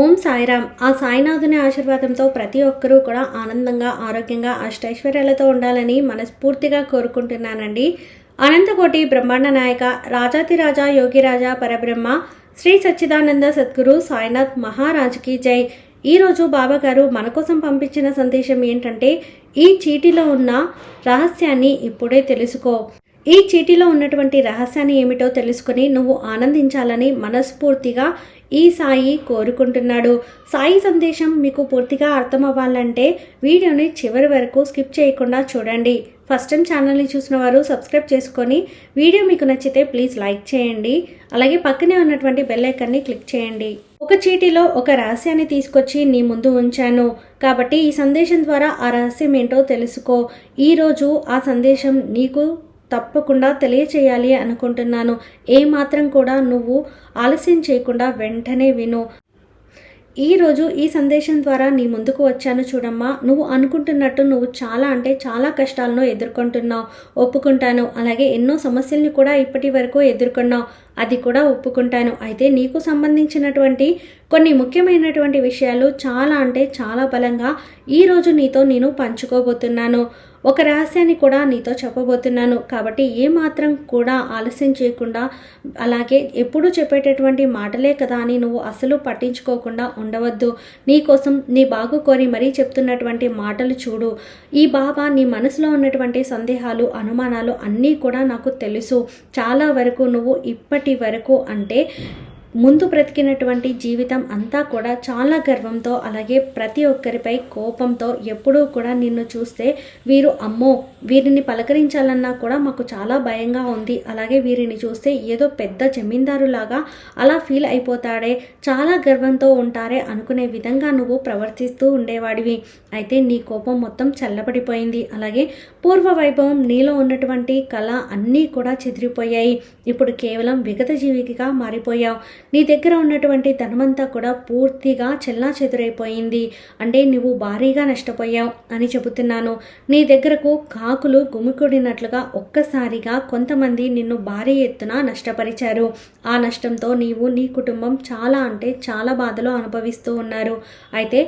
ఓం సాయిరామ్. ఆ సాయినాథుని ఆశీర్వాదంతో ప్రతి ఒక్కరూ కూడా ఆనందంగా ఆరోగ్యంగా అష్టైశ్వర్యాలతో ఉండాలని మనస్ఫూర్తిగా కోరుకుంటున్నానండి. అనంతకోటి బ్రహ్మాండ నాయక రాజాతిరాజా యోగిరాజా పరబ్రహ్మ శ్రీ సచ్చిదానంద సద్గురు సాయినాథ్ మహారాజ్కి జై. ఈరోజు బాబాగారు మన కోసం పంపించిన సందేశం ఏంటంటే ఈ చీటిలో ఉన్న రహస్యాన్ని ఇప్పుడే తెలుసుకో. ఈ చీటిలో ఉన్నటువంటి రహస్యాన్ని ఏమిటో తెలుసుకుని నువ్వు ఆనందించాలని మనస్ఫూర్తిగా ఈ సాయి కోరుకుంటున్నాడు. సాయి సందేశం మీకు పూర్తిగా అర్థం అవ్వాలంటే వీడియోని చివరి వరకు స్కిప్ చేయకుండా చూడండి. ఫస్ట్ టైం ఛానల్ని చూసిన వారు సబ్స్క్రైబ్ చేసుకొని వీడియో మీకు నచ్చితే ప్లీజ్ లైక్ చేయండి. అలాగే పక్కనే ఉన్నటువంటి బెల్ ఐకాన్ని క్లిక్ చేయండి. ఒక చీటీలో ఒక రహస్యాన్ని తీసుకొచ్చి నీ ముందు ఉంచాను. కాబట్టి ఈ సందేశం ద్వారా ఆ రహస్యం ఏంటో తెలుసుకో. ఈరోజు ఆ సందేశం నీకు తప్పకుండా తెలియచేయాలి అనుకుంటున్నాను. ఏమాత్రం కూడా నువ్వు ఆలస్యం చేయకుండా వెంటనే విను. ఈరోజు ఈ సందేశం ద్వారా నీ ముందుకు వచ్చాను చూడమ్మా. నువ్వు అనుకుంటున్నట్టు నువ్వు చాలా అంటే చాలా కష్టాలను ఎదుర్కొంటున్నావు. ఒప్పుకుంటాను. అలాగే ఎన్నో సమస్యల్ని కూడా ఇప్పటి వరకు ఎదుర్కొన్నావు. అది కూడా ఒప్పుకుంటాను. అయితే నీకు సంబంధించినటువంటి కొన్ని ముఖ్యమైనటువంటి విషయాలు చాలా అంటే చాలా బలంగా ఈరోజు నీతో నేను పంచుకోబోతున్నాను. ఒక రహస్యాన్ని కూడా నీతో చెప్పబోతున్నాను. కాబట్టి ఏ మాత్రం కూడా ఆలస్యం చేయకుండా అలాగే ఎప్పుడూ చెప్పేటటువంటి మాటలే కదా అని నువ్వు అసలు పట్టించుకోకుండా ఉండవద్దు. నీకోసం నీ బాగు కోరి మరీ చెప్తున్నటువంటి మాటలు చూడు. ఈ బాబా నీ మనసులో ఉన్నటువంటి సందేహాలు అనుమానాలు అన్నీ కూడా నాకు తెలుసు. చాలా వరకు నువ్వు ఇప్పటి వరకు అంటే ముందు బ్రతికినటువంటి జీవితం అంతా కూడా చాలా గర్వంతో అలాగే ప్రతి ఒక్కరిపై కోపంతో ఎప్పుడూ కూడా నిన్ను చూస్తే వీరు అమ్మో వీరిని పలకరించాలన్నా కూడా మాకు చాలా భయంగా ఉంది. అలాగే వీరిని చూస్తే ఏదో పెద్ద జమీందారులాగా అలా ఫీల్ అయిపోతాడే చాలా గర్వంతో ఉంటారే అనుకునే విధంగా నువ్వు ప్రవర్తిస్తూ ఉండేవాడివి. అయితే నీ కోపం మొత్తం చల్లబడిపోయింది. అలాగే పూర్వ వైభవం నీలో ఉన్నటువంటి కళ అన్నీ కూడా చెదిరిపోయాయి. ఇప్పుడు కేవలం విగత జీవికిగా మారిపోయావు. నీ దగ్గర ఉన్నటువంటి ధనమంతా కూడా పూర్తిగా చెల్లా చెదురైపోయింది అంటే నువ్వు భారీగా నష్టపోయావు అని చెబుతున్నాను. నీ దగ్గరకు కాకులు గుమికూడినట్లుగా ఒక్కసారిగా కొంతమంది నిన్ను భారీ ఎత్తున నష్టపరిచారు. ఆ నష్టంతో నీవు నీ కుటుంబం చాలా అంటే చాలా బాధలో అనుభవిస్తూ ఉన్నారు. అయితే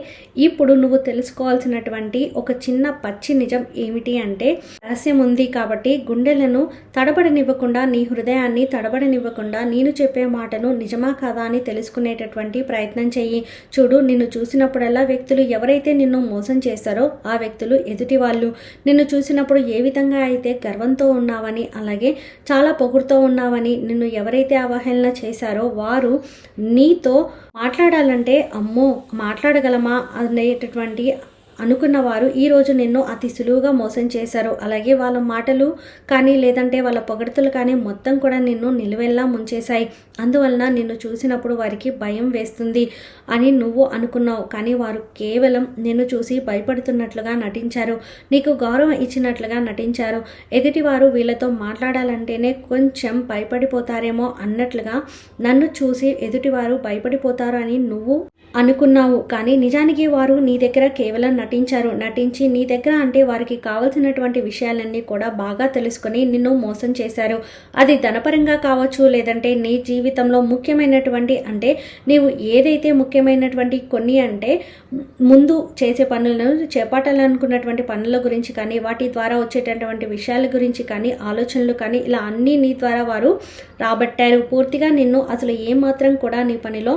ఇప్పుడు నువ్వు తెలుసుకోవాల్సినటువంటి ఒక చిన్న పచ్చి నిజం ఏమిటి అంటే రహస్యం ఉంది కాబట్టి గుండెలను తడబడనివ్వకుండా నీ హృదయాన్ని తడబడనివ్వకుండా నేను చెప్పే మాటను నిజమా కాదా అని తెలుసుకునేటటువంటి ప్రయత్నం చెయ్యి. చూడు నిన్ను చూసినప్పుడల్లా వ్యక్తులు ఎవరైతే నిన్ను మోసం చేస్తారో ఆ వ్యక్తులు ఎదుటి వాళ్ళు. నిన్ను చూసినప్పుడు ఏ విధంగా అయితే గర్వంతో ఉన్నావని అలాగే చాలా పొగుడుతో ఉన్నావని నిన్ను ఎవరైతే అవహేళన చేశారో వారు నీతో మాట్లాడాలంటే అమ్మో మాట్లాడగలమా అనేటటువంటి అనుకున్న వారు ఈరోజు నిన్ను అతి సులువుగా మోసం చేశారు. అలాగే వాళ్ళ మాటలు కానీ లేదంటే వాళ్ళ పొగడతలు కానీ మొత్తం కూడా నిన్ను నిలువెల్లా ముంచేశాయి. అందువలన నిన్ను చూసినప్పుడు వారికి భయం వేస్తుంది అని నువ్వు అనుకున్నావు. కానీ వారు కేవలం నిన్ను చూసి భయపడుతున్నట్లుగా నటించారు. నీకు గౌరవం ఇచ్చినట్లుగా నటించారు. ఎదుటివారు వీళ్ళతో మాట్లాడాలంటేనే కొంచెం భయపడిపోతారేమో అన్నట్లుగా నన్ను చూసి ఎదుటివారు భయపడిపోతారు అని నువ్వు అనుకున్నావు. కానీ నిజానికి వారు నీ దగ్గర కేవలం నటించారు. నటించి నీ దగ్గర అంటే వారికి కావలసినటువంటి విషయాలన్నీ కూడా బాగా తెలుసుకొని నిన్ను మోసం చేశారు. అది ధనపరంగా కావచ్చు లేదంటే నీ జీవితంలో ముఖ్యమైనటువంటి అంటే నీవు ఏదైతే ముఖ్యమైనటువంటి కొన్ని అంటే ముందు చేసే పనులను చేపట్టాలనుకున్నటువంటి పనుల గురించి కానీ వాటి ద్వారా వచ్చేటటువంటి విషయాల గురించి కానీ ఆలోచనలు కానీ ఇలా అన్నీ నీ ద్వారా వారు రాబట్టారు. పూర్తిగా నిన్ను అసలు ఏమాత్రం కూడా నీ పనిలో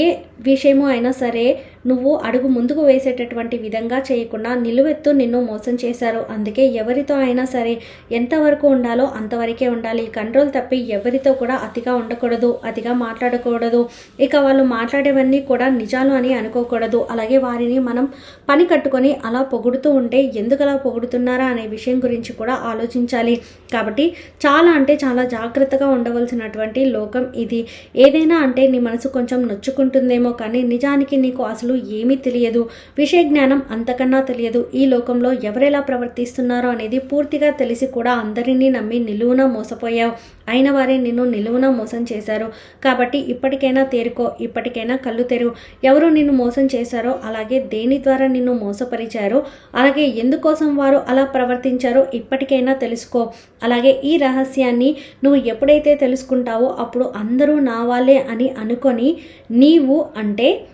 ఏ విషయమో అయినా సరే నువ్వు అడుగు ముందుకు వేసేటటువంటి విధంగా చేయకుండా నిలువెత్తు నిన్ను మోసం చేశారు. అందుకే ఎవరితో అయినా సరే ఎంతవరకు ఉండాలో అంతవరకే ఉండాలి. కంట్రోల్ తప్పి ఎవరితో కూడా అతిగా ఉండకూడదు అతిగా మాట్లాడకూడదు. ఇక వాళ్ళు మాట్లాడేవన్నీ కూడా నిజాలు అని అనుకోకూడదు. అలాగే వారిని మనం పని కట్టుకొని అలా పొగుడుతూ ఉంటే ఎందుకు అలా పొగుడుతున్నారా అనే విషయం గురించి కూడా ఆలోచించాలి. కాబట్టి చాలా అంటే చాలా జాగ్రత్తగా ఉండవలసినటువంటి లోకం ఇది. ఏదైనా అంటే నీ మనసు కొంచెం నొచ్చుకుంటుందేమో కానీ నిజానికి నీకు అసలు ఏమీ తెలియదు. విషయ జ్ఞానం అంతకన్నా తెలియదు. ఈ లోకంలో ఎవరెలా ప్రవర్తిస్తున్నారో అనేది పూర్తిగా తెలిసి కూడా అందరినీ నమ్మి నిలువున మోసపోయావు. అయిన వారే నిన్ను నిలువున మోసం చేశారు. కాబట్టి ఇప్పటికైనా తేరుకో ఇప్పటికైనా కళ్ళు తెరువు. ఎవరు నిన్ను మోసం చేశారో అలాగే దేని ద్వారా నిన్ను మోసపరిచారో? అలాగే ఎందుకోసం వారు అలా ప్రవర్తించారో ఇప్పటికైనా తెలుసుకో. అలాగే ఈ రహస్యాన్ని నువ్వు ఎప్పుడైతే తెలుసుకుంటావో అప్పుడు అందరూ నా వాళ్ళే అని అనుకొని నీవు అంటే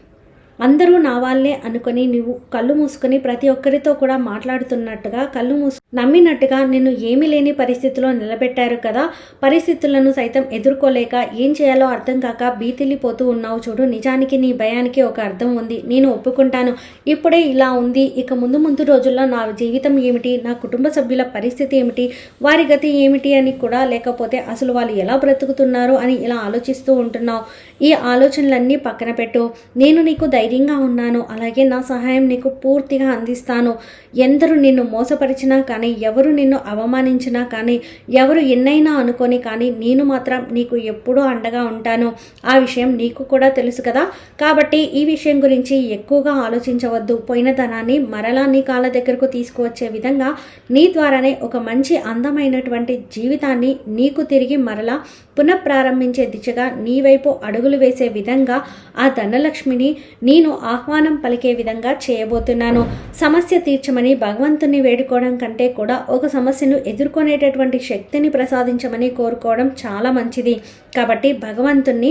అందరూ నా వాళ్ళే అనుకొని నువ్వు కళ్ళు మూసుకొని ప్రతి ఒక్కరితో కూడా మాట్లాడుతున్నట్టుగా కళ్ళు మూసు నమ్మినట్టుగా నిన్ను ఏమీ లేని పరిస్థితిలో నిలబెట్టారు కదా. పరిస్థితులను సైతం ఎదుర్కోలేక ఏం చేయాలో అర్థం కాక బీతిల్లిపోతూ ఉన్నావు చూడు. నిజానికి నీ భయానికి ఒక అర్థం ఉంది. నేను ఒప్పుకుంటాను. ఇప్పుడే ఇలా ఉంది. ఇక ముందు ముందు రోజుల్లో నా జీవితం ఏమిటి? నా కుటుంబ సభ్యుల పరిస్థితి ఏమిటి? వారి గతి ఏమిటి అని కూడా లేకపోతే అసలు వాళ్ళు ఎలా బ్రతుకుతున్నారు అని ఇలా ఆలోచిస్తూ ఉంటున్నావు. ఈ ఆలోచనలన్నీ పక్కన పెట్టు. నేను నీకు ధైర్యంగా ఉన్నాను. అలాగే నా సహాయం నీకు పూర్తిగా అందిస్తాను. ఎందరు నిన్ను మోసపరిచినా కానీ ఎవరు నిన్ను అవమానించినా కానీ ఎవరు ఎన్నైనా అనుకొని కానీ నేను మాత్రం నీకు ఎప్పుడూ అండగా ఉంటాను. ఆ విషయం నీకు కూడా తెలుసు కదా. కాబట్టి ఈ విషయం గురించి ఎక్కువగా ఆలోచించవద్దు. పోయిన ధనాన్ని మరలా నీ కాళ్ళ దగ్గరకు తీసుకువచ్చే విధంగా నీ ద్వారానే ఒక మంచి అందమైనటువంటి జీవితాన్ని నీకు తిరిగి మరలా పునఃప్రారంభించే దిశగా నీ వైపు అడుగులు వేసే విధంగా ఆ ధనలక్ష్మిని నేను ఆహ్వానం పలికే విధంగా చేయబోతున్నాను. సమస్య తీర్చమని భగవంతుని వేడుకోవడం కంటే కూడా ఒక సమస్యను ఎదుర్కొనేటటువంటి శక్తిని ప్రసాదించమని కోరుకోవడం చాలా మంచిది. కాబట్టి భగవంతుణ్ణి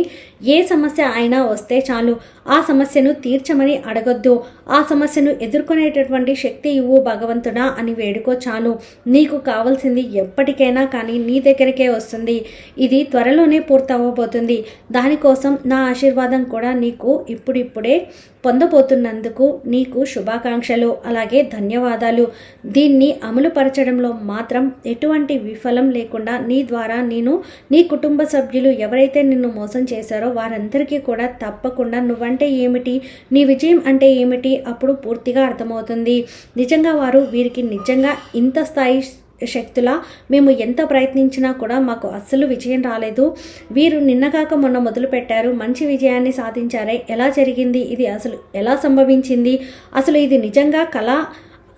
ఏ సమస్య అయినా వస్తే చాలు. ఆ సమస్యను తీర్చమని అడగొద్దు. ఆ సమస్యను ఎదుర్కొనేటటువంటి శక్తి ఇవ్వు భగవంతుడా అని వేడుకో చాలు. నీకు కావాల్సింది ఎప్పటికైనా కానీ నీ దగ్గరికే వస్తుంది. ఇది త్వరలోనే పూర్తవ్వబోతుంది దానికోసం నా ఆశీర్వాదం కూడా నీకు ఇప్పుడిప్పుడే పొందబోతున్నందుకు నీకు శుభాకాంక్షలు అలాగే ధన్యవాదాలు. దీన్ని అమలుపరచడంలో మాత్రం ఎటువంటి విఫలం లేకుండా నీ ద్వారా నేను నీ కుటుంబ సభ్యులు ఎవరైతే నిన్ను మోసం చేశారో వారందరికీ కూడా తప్పకుండా నువ్వంటే ఏమిటి నీ విజయం అంటే ఏమిటి అప్పుడు పూర్తిగా అర్థమవుతుంది. నిజంగా వారు వీరికి నిజంగా ఇంత స్థాయి శక్తుల మేము ఎంత ప్రయత్నించినా కూడా మాకు అస్సలు విజయం రాలేదు. వీరు నిన్నగాక మొన్న మొదలుపెట్టారు. మంచి విజయాన్ని సాధించారే. ఎలా జరిగింది? ఇది అసలు ఎలా సంభవించింది? అసలు ఇది నిజంగా కళ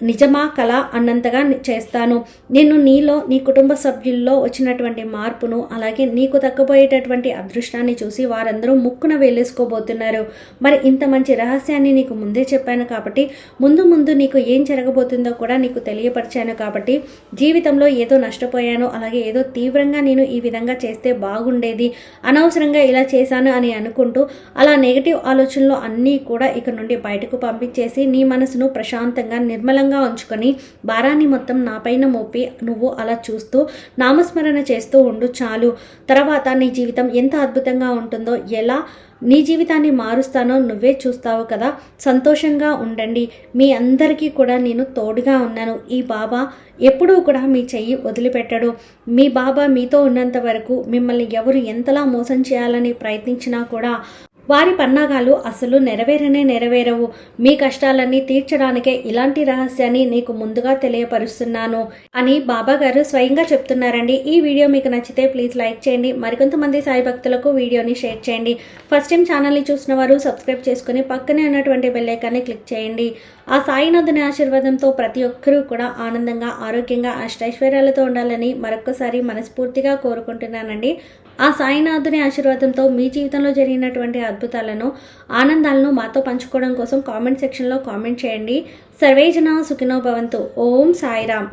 నిజమా కళ అన్నంతగా చేస్తాను. నేను నీలో నీ కుటుంబ సభ్యుల్లో వచ్చినటువంటి మార్పును అలాగే నీకు తగ్గబోయేటటువంటి అదృష్టాన్ని చూసి వారందరూ ముక్కున వేలేసుకోబోతున్నారు. మరి ఇంత మంచి రహస్యాన్ని నీకు ముందే చెప్పాను కాబట్టి ముందు ముందు నీకు ఏం జరగబోతుందో కూడా నీకు తెలియపరిచాను కాబట్టి జీవితంలో ఏదో నష్టపోయాను అలాగే ఏదో తీవ్రంగా నేను ఈ విధంగా చేస్తే బాగుండేది అనవసరంగా ఇలా చేశాను అని అనుకుంటూ అలా నెగిటివ్ ఆలోచనలు అన్నీ కూడా ఇక నుండి బయటకు పంపించేసి నీ మనసును ప్రశాంతంగా నిర్మలంగా దూరంగా ఉంచుకొని భారాన్ని మొత్తం నాపైన మోపి నువ్వు అలా చూస్తూ నామస్మరణ చేస్తూ ఉండు చాలు. తర్వాత నీ జీవితం ఎంత అద్భుతంగా ఉంటుందో ఎలా నీ జీవితాన్ని మారుస్తానో నువ్వే చూస్తావు కదా. సంతోషంగా ఉండండి. మీ అందరికీ కూడా నేను తోడుగా ఉన్నాను. ఈ బాబా ఎప్పుడూ కూడా మీ చెయ్యి వదిలిపెట్టడు. మీ బాబా మీతో ఉన్నంత వరకు మిమ్మల్ని ఎవరు ఎంతలా మోసం చేయాలని ప్రయత్నించినా కూడా వారి పన్నాగాలు అసలు నెరవేరనే నెరవేరవు. మీ కష్టాలన్నీ తీర్చడానికే ఇలాంటి రహస్యాన్ని నీకు ముందుగా తెలియపరుస్తున్నాను అని బాబా గారు స్వయంగా చెప్తున్నారండి. ఈ వీడియో మీకు నచ్చితే ప్లీజ్ లైక్ చేయండి. మరికొంతమంది సాయి భక్తులకు వీడియోని షేర్ చేయండి. ఫస్ట్ టైం ఛానల్ని చూసిన వారు సబ్స్క్రైబ్ చేసుకుని పక్కనే ఉన్నటువంటి బెల్లైకాన్ని క్లిక్ చేయండి. ఆ సాయినాథుని ఆశీర్వాదంతో ప్రతి ఒక్కరూ కూడా ఆనందంగా ఆరోగ్యంగా అష్టైశ్వర్యాలతో ఉండాలని మరొకసారి మనస్ఫూర్తిగా కోరుకుంటున్నానండి. ఆ సాయినాథుని ఆశీర్వాదంతో మీ జీవితంలో జరిగినటువంటి అద్భుతాలను ఆనందాలను మాతో పంచుకోవడం కోసం కామెంట్ సెక్షన్లో కామెంట్ చేయండి. సర్వేజన సుఖినో భవంతు. ఓం సాయిరామ్.